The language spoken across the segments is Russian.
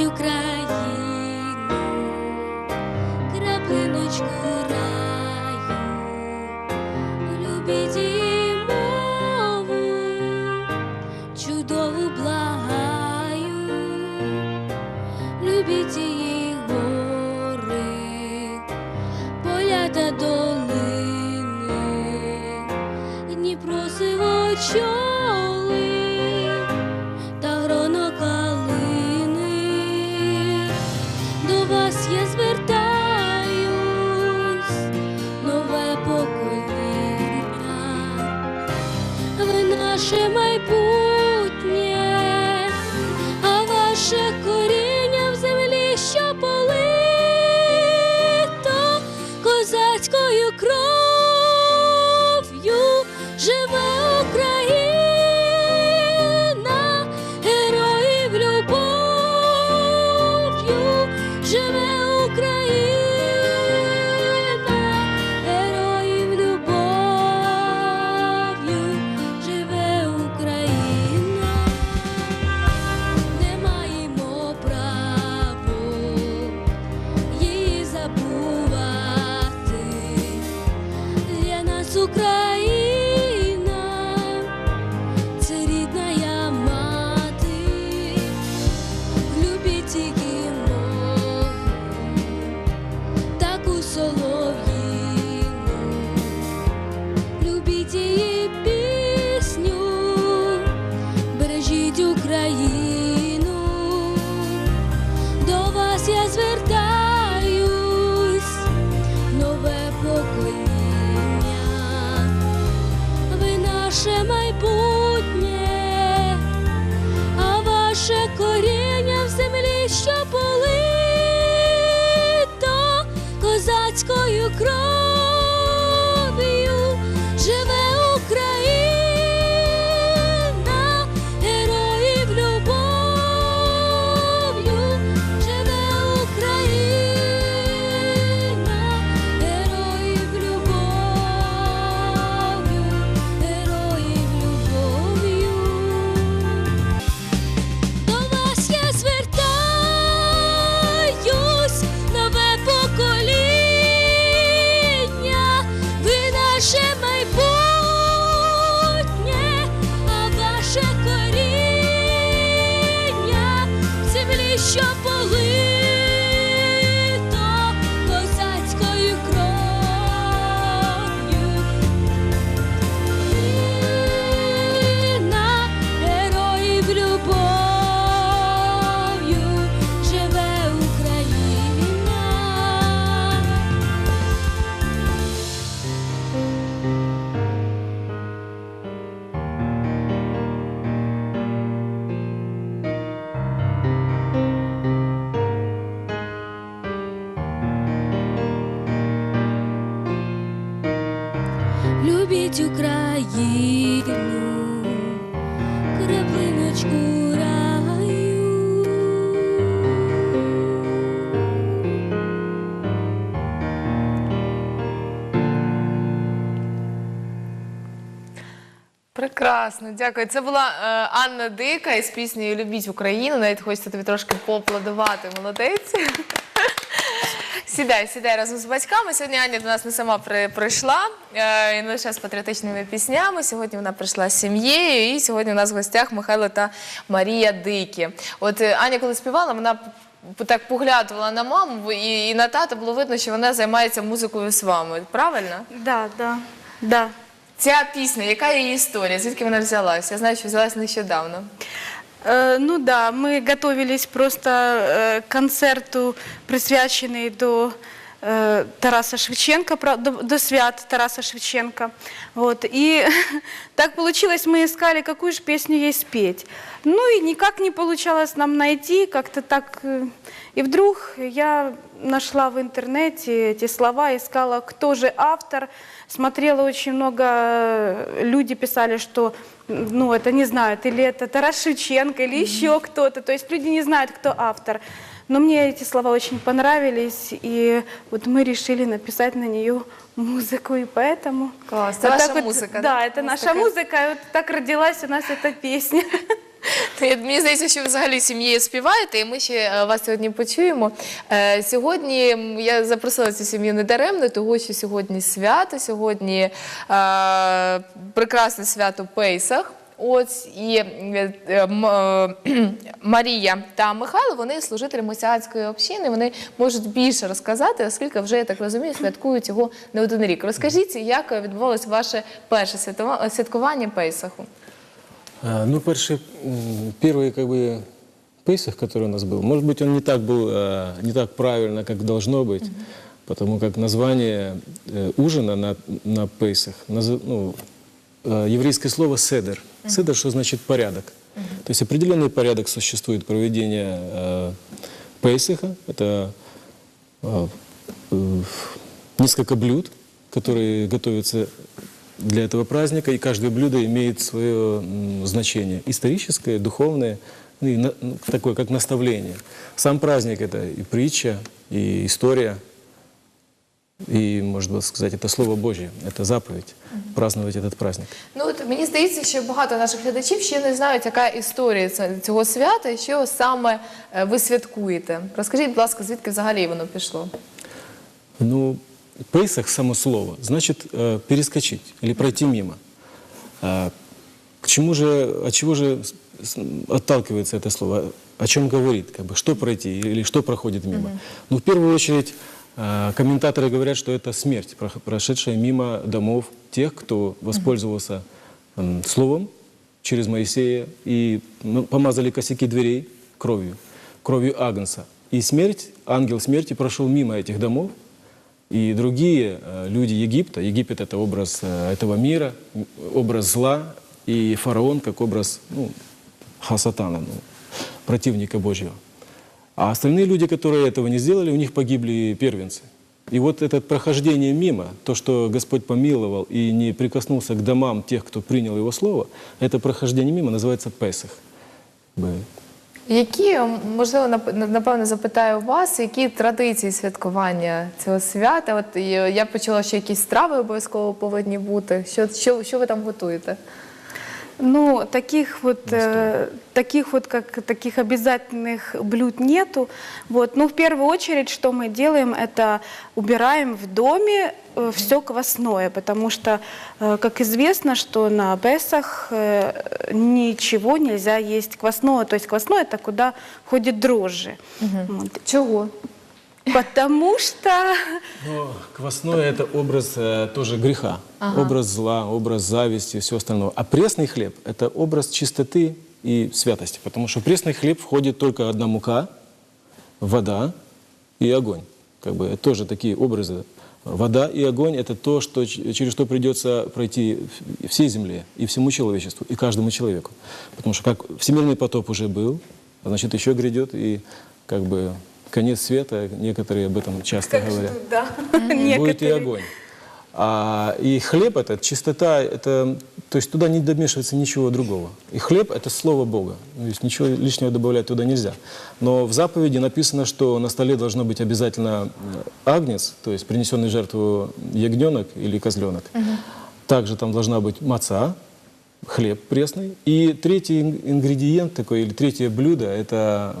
te o. Прекрасно, дякую. Це була е, Анна Дика із піснею Любіть Україну. Навіть хочеться тобі трошки поаплодувати. Молодець. Сідай, сідай разом з батьками. Сьогодні Аня до нас не сама при, прийшла, е, і не лише з патріотичними піснями. Сьогодні вона прийшла з сім'єю, і сьогодні у нас в гостях Михайло та Марія Дикі. От е, Аня, коли співала, вона так поглядувала на маму, і, на тата було видно, що вона займається музикою з вами. Правильно? Да, да. Ця пісня, яка її історія? Звідки вона взялась? Я знаю, що взялась нещодавно. Э, ну да, мы готовились просто э, к концерту, присвяченный до э, Тараса Шевченко, про- до, до свят Тараса Шевченко. Вот. И так получилось, мы искали, какую же песню ей спеть. Ну и никак не получалось нам найти, как-то так. э, И вдруг я нашла в интернете эти слова, искала, кто же автор. Смотрела очень много, э, люди писали, что ну, это не знают, или это Тарас Шевченко, или еще кто-то. То есть люди не знают, кто автор. Но мне эти слова очень понравились, и вот мы решили написать на нее музыку, и поэтому... Класс. Это вот ваша вот, музыка, да? Да, это наша Музыка. музыка, и вот так родилась у нас эта песня. Я- Мені здається, що ви взагалі сім'єю співаєте, і ми ще е, вас сьогодні почуємо. Е, Сьогодні я запросила цю сім'ю не даремно, тому що сьогодні свято, сьогодні е, прекрасне свято Пейсах. От і Марія та Михайло, вони служителі месіанської общини. Вони можуть більше розказати, оскільки вже я так розумію, святкують його не один рік. Розкажіть, як відбувалось ваше перше святкування Пейсаху? А, Ну, перший, первый как бы Пейсах, который у нас был, может быть, он не так был, а, не так правильно, как должно быть, потому как название э, ужина на, на Пейсах, ну, э, еврейское слово «седер». «Седер», что значит «порядок». То есть определенный порядок существует проведения э, Пейсаха. Это э, э, несколько блюд, которые готовятся для этого праздника, и каждое блюдо имеет свое м, значение историческое, духовное, ну и на- ну, такое, как наставление. Сам праздник – это и притча, и история, и, можно было сказать, это Слово Божье, это заповедь, праздновать этот праздник. Ну от мені здається, що багато наших глядачів ще не знають, яка історія ц- цього свята і що саме е, ви святкуєте. Розкажіть, будь ласка, звідки взагалі воно пішло? Ну, Пейсах, само слово, значит э, перескочить или пройти мимо. А, к чему же, от чего же отталкивается это слово? О чем говорит? Как бы, что пройти или что проходит мимо? Ну, в первую очередь, э, комментаторы говорят, что это смерть, прошедшая мимо домов тех, кто воспользовался м, словом через Моисея и ну, помазали косяки дверей кровью, кровью Агнца. И смерть, ангел смерти прошел мимо этих домов, и другие э, люди Египта, Египет это образ э, этого мира, образ зла, и фараон как образ ну, Хасатана, ну, противника Божьего. А остальные люди, которые этого не сделали, у них погибли первенцы. И вот это прохождение мимо, то, что Господь помиловал и не прикоснулся к домам тех, кто принял Его Слово, это прохождение мимо называется Песах. Які, можливо, напевно, запитаю вас, які традиції святкування цього свята? От е, я почула, що якісь страви обов'язково повинні бути. Що, що, що ви там готуєте? Ну, таких вот, э, таких вот, как таких обязательных блюд нету. Вот. Ну, в первую очередь, что мы делаем, это убираем в доме все квасное, потому что, э, как известно, что на Песах э, ничего нельзя есть квасного. То есть квасное это куда входит дрожжи. Вот. Чого? Потому что Но квасное – это образ э, тоже греха, образ зла, образ зависти и все остальное. А пресный хлеб – это образ чистоты и святости, потому что в пресный хлеб входит только одна мука, вода и огонь. Как бы это тоже такие образы. Вода и огонь – это то, что, через что придется пройти всей земле и всему человечеству, и каждому человеку. Потому что как всемирный потоп уже был, значит, еще грядет и как бы конец света, некоторые об этом часто говорят да, будет и огонь. А, и хлеб это чистота, это, то есть туда не домешивается ничего другого. И хлеб это слово Бога, то есть ничего лишнего добавлять туда нельзя. Но в заповеди написано, что на столе должно быть обязательно э, агнец, то есть принесенный жертву ягненок или козленок. Также там должна быть маца, хлеб пресный. И третий ин- ингредиент такой, или третье блюдо, это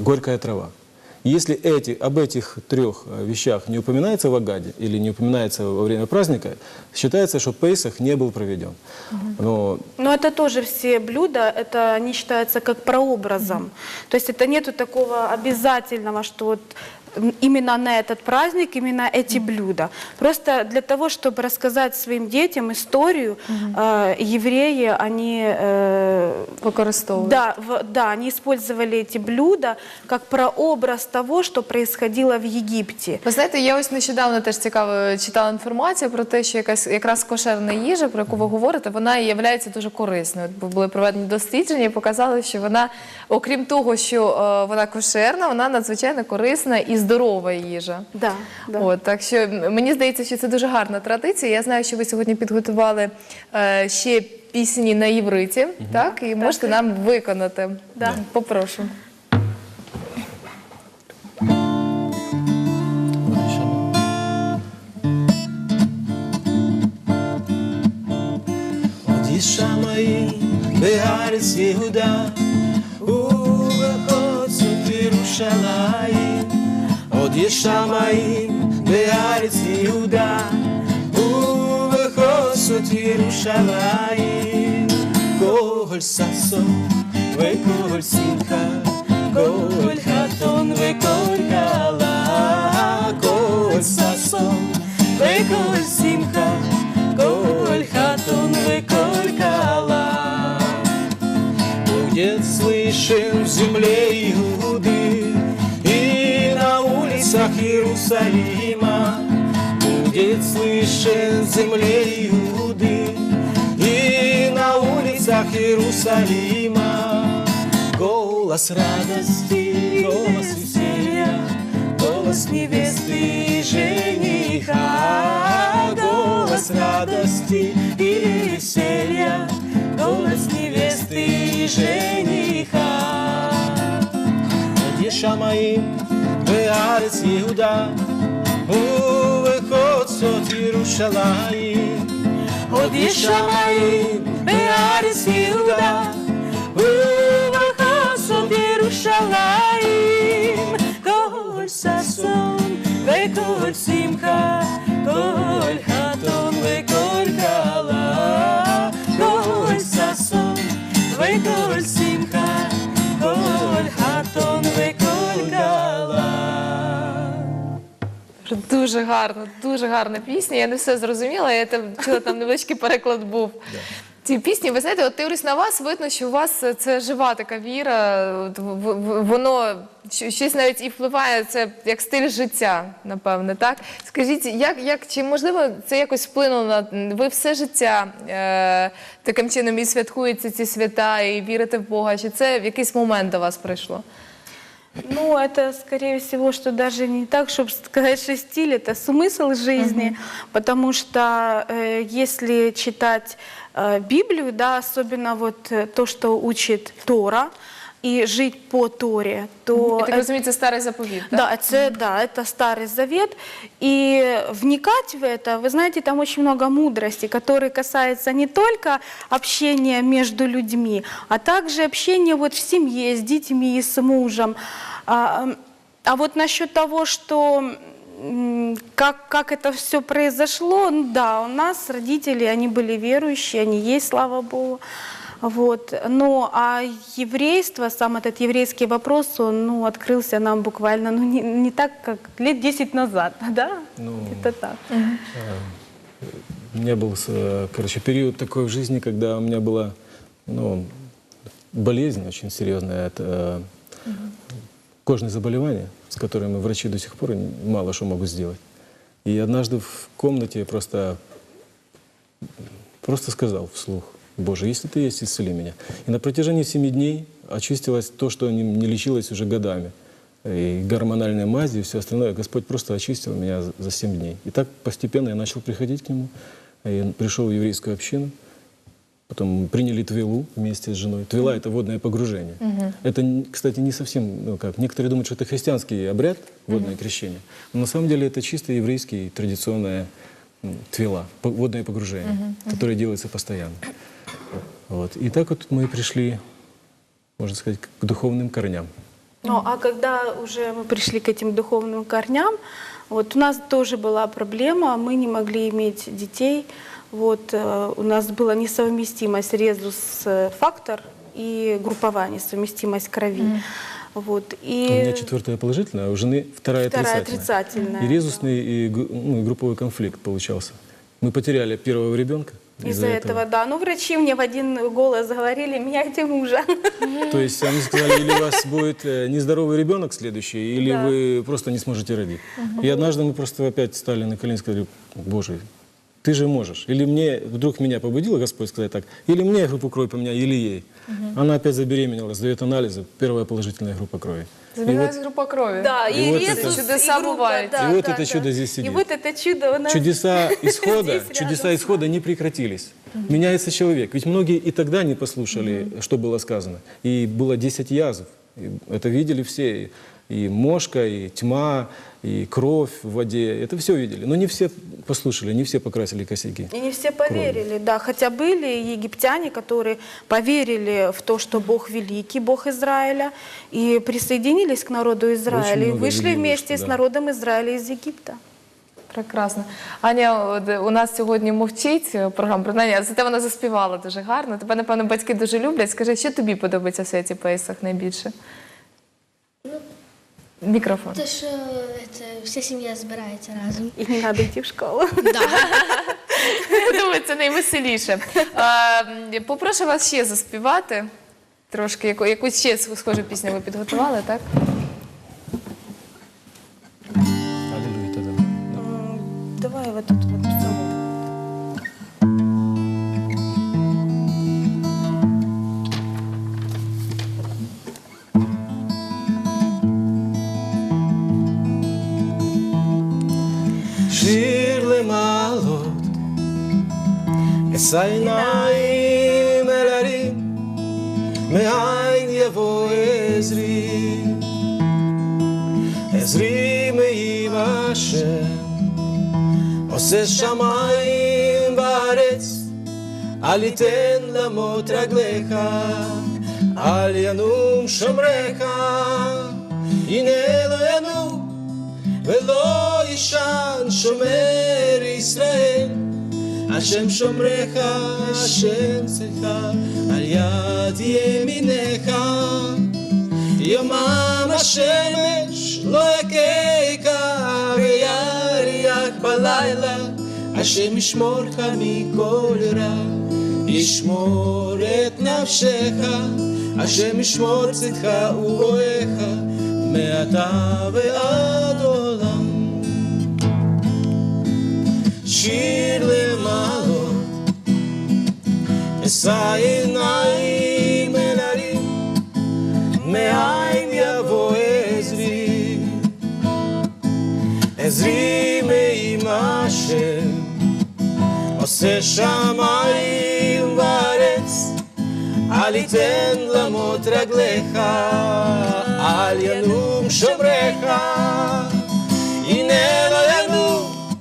горькая трава. Если эти, об этих трех э, вещах не упоминается в Агаде или не упоминается во время праздника, считается, что Пейсах не был проведен. Но Но это тоже все блюда, это они считаются как прообразом. То есть это нету такого обязательного, что вот именно на этот праздник, именно эти блюда. Просто для того, чтобы рассказать своим детям историю, э, евреи, они э, Використовують. да, в- да, они использовали эти блюда как прообраз того, что происходило в Египте. Ви знаєте, я ось нещодавно теж цікаво читала інформацію про те, що якась якраз кошерна їжа, про яку ви говорите, вона і є дуже корисною. От були проведені дослідження і показали, що вона, окрім того, що е, вона кошерна, вона надзвичайно корисна і здорова їжа. Да, да. От, Так що мені здається, що це дуже гарна традиція. Я знаю, що ви сьогодні підготували е, ще пісні на євриті, угу. так? І так. можете нам виконати. Да. Попрошу. Шамаї, Бегарі, Сігуда, у Бекоцу ти рушала. עוד יש שמאים בארץ יהודה, ובחוסות ירושלים, כל ששון וכל שמחה, כל חתון וכל כלה, כל ששון וכל שמחה, כל חתון וכל כלה. Будет слышен в земле Иерусалима Будет слышен земле Иуды И на улицах Иерусалима. Голос радости, голос веселья Голос невесты и жениха Голос радости и веселья Голос невесты и жениха Одеша моим בארץ יהודה ובחוצות ירושלים עוד יש שמאים בארץ יהודה ובחוצות ירושלים כל ששון וכל שמחה כל Дуже гарно, дуже гарна пісня. Я не все зрозуміла. Я там чула, там невеличкий переклад був. Ці пісні, ви знаєте, от дивлюсь на вас, видно, що у вас це жива така віра. от в- в- Воно щось навіть і впливає це як стиль життя, напевне, так? Скажіть, як, як чи можливо це якось вплинуло на ви все життя е, таким чином і святкуєте ці свята, і вірите в Бога? Чи це в якийсь момент до вас прийшло? Ну, это, скорее всего, что даже не так, чтобы сказать, что стиль, это смысл жизни, потому что э, если читать э, Библию, да, особенно вот э, то, что учит Тора, и жить по Торе, то это- розумію, це старий заповіт, так? Да, это, да, это Старый Завет. И вникать в это, вы знаете, там очень много мудрости, которые касаются не только общения между людьми, а также общения вот в семье, с детьми, с мужем. А, а вот насчет того, что как, как это все произошло, ну да, у нас родители, они были верующие, они есть, слава Богу. Вот. Ну, а еврейство, сам этот еврейский вопрос, он ну, открылся нам буквально ну, не, не так, как лет 10 назад, да? Ну, Это так. У меня был, э, короче, период такой в жизни, когда у меня была, ну, болезнь очень серьезная, это э, кожные заболевания, с которыми врачи до сих пор мало что могут сделать. И однажды в комнате просто, просто сказал вслух, Боже, если ты есть, исцели меня. И на протяжении семи дней очистилось то, что не, не лечилось уже годами. И гормональные мази, и все остальное. Господь просто очистил меня за- семь дней. И так постепенно я начал приходить к Нему. И пришел в еврейскую общину. Потом приняли твилу вместе с женой. Твила — это водное погружение. Это, н- кстати, не совсем, ну как, некоторые думают, что это христианский обряд, водное крещение. Но на самом деле это чисто еврейский, традиционная твила, водное погружение, которое делается постоянно. Вот. И так вот мы пришли, можно сказать, к духовным корням. Ну, а когда уже мы пришли к этим духовным корням, вот у нас тоже была проблема, мы не могли иметь детей. Вот э, у нас была несовместимость резус-фактор и групповая несовместимость крови. Вот, и У меня четвертая положительная, а у жены вторая, Вторая отрицательная. отрицательная, И резусный, и, ну, и групповой конфликт получался. Мы потеряли первого ребенка из-за этого, да. Ну, врачи мне в один голос говорили, меняйте мужа. То есть они сказали, или у вас будет э, нездоровый ребенок следующий, или Да. вы просто не сможете родить. И однажды мы просто опять стали на колени и сказали, Боже, ты же можешь. Или мне, вдруг меня побудило Господь сказать так, или мне группу крови поменяй, или ей. Она опять забеременела, сдает анализы, первая положительная группа крови. И вот група крові. Да, И и вот это- и Чудеса группа, бывают. да, И вот да, это да. чудо здесь И сидит. вот это чудо у нас... чудеса исхода, Здесь чудеса рядом. исхода не прекратились. Меняется человек. Ведь многие и тогда не послушали, что было сказано. И было 10 язв. И это видели все И мошка, и тьма, и кровь в воде. Это все видели. Но не все послушали, не все покрасили косяки. И не все поверили, да. Хотя были египтяне, которые поверили в то, что Бог великий, Бог Израиля, и присоединились к народу Израиля, и много вышли людей вместе вышло, с да. народом Израиля из Египта. Прекрасно. Аня от, у нас сьогодні мовчить е, програма, принаймні, а зате вона заспівала дуже гарно. Тебе, напевно, батьки дуже люблять. Скажи, що тобі подобається в святі Пейсах найбільше? Мікрофон. Те, що це, вся сім'я збирається разом. І не треба йти в школу. Я думаю, це найвеселіше. Е, Попрошу вас ще заспівати трошки, якусь ще схожу пісню ви підготували, так? М, Давай вот אשא עיניים אל הרים, מאין יבוא עזרי, עזרי מעם השם, עושה שמיים וארץ, אל יתן למות רגליך, אל ינום שומריך, הנה לא ינום ולא יישן שומר ישראל. השם שומרך, השם צאתך, על יד ימינך. יומם השמש לא יככה, ויריח בלילה. השם ישמורך מכל רע, ישמור את נפשך. השם ישמור צאתך ובואך, מעתה ועד עושה שמיים וארץ, אל יתן למות רגליך, אל ינום שומריך, הנה לא ינום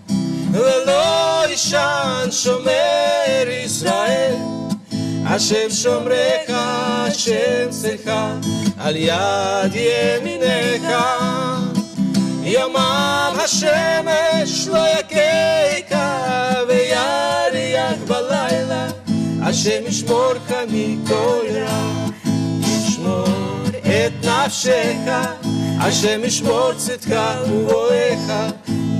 ולא יישן שומר ישראל. השם שומרך, השם צאתך, על יד ימינך. יומם השמש לא יככה, ויריח בלילה. השם ישמורך מכל רע, ישמור את נפשך. השם ישמור צאתך ובואך,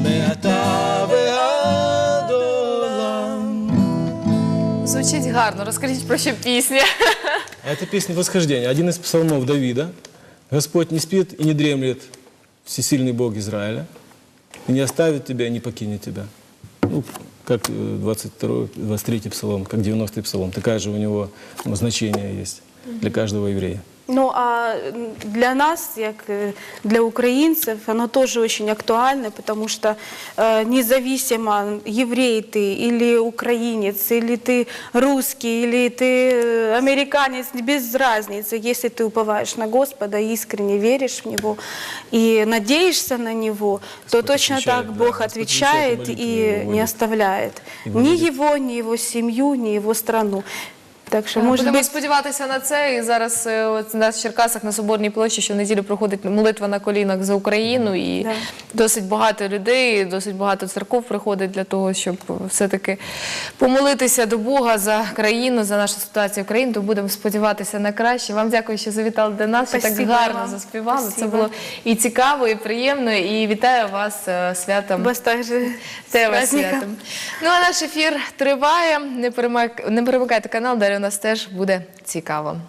מעתה ועד עולם. Звучить гарно. Розкажіть про що пісня. Это песня восхождения, один из псалмов Давида. Господь не спит и не дремлет, всесильный Бог Израиля, и не оставит тебя, и не покинет тебя. Ну, как э, 22 23 псалом, как 90 псалом. Такое же у него ну, значение есть для каждого еврея. Ну а для нас, як для украинцев, оно тоже очень актуально, потому что э, независимо, еврей ты или украинец, или ты русский, или ты американец, без разницы, если ты уповаешь на Господа, искренне веришь в Него и надеешься на Него, то Господь точно отвечает, так да, Бог Господь отвечает и не оставляет. Ни его, ни его семью, ни его страну. Так что, может Будемо быть, сподіватися на це. І зараз е, от у нас в Черкасах на Соборній площі щонеділю проходить молитва на колінах за Україну. І Да. досить багато людей, досить багато церков приходить для того, щоб все-таки помолитися до Бога за країну, за нашу ситуацію в країні. То будемо сподіватися на краще. Вам дякую, що завітали до нас, що так гарно вам. заспівали. Це було і цікаво, і приємно. І вітаю вас е, святом. вас праздником. святом. Ну а наш ефір триває. Не перемик- перемикайте канал, у нас теж буде цікаво.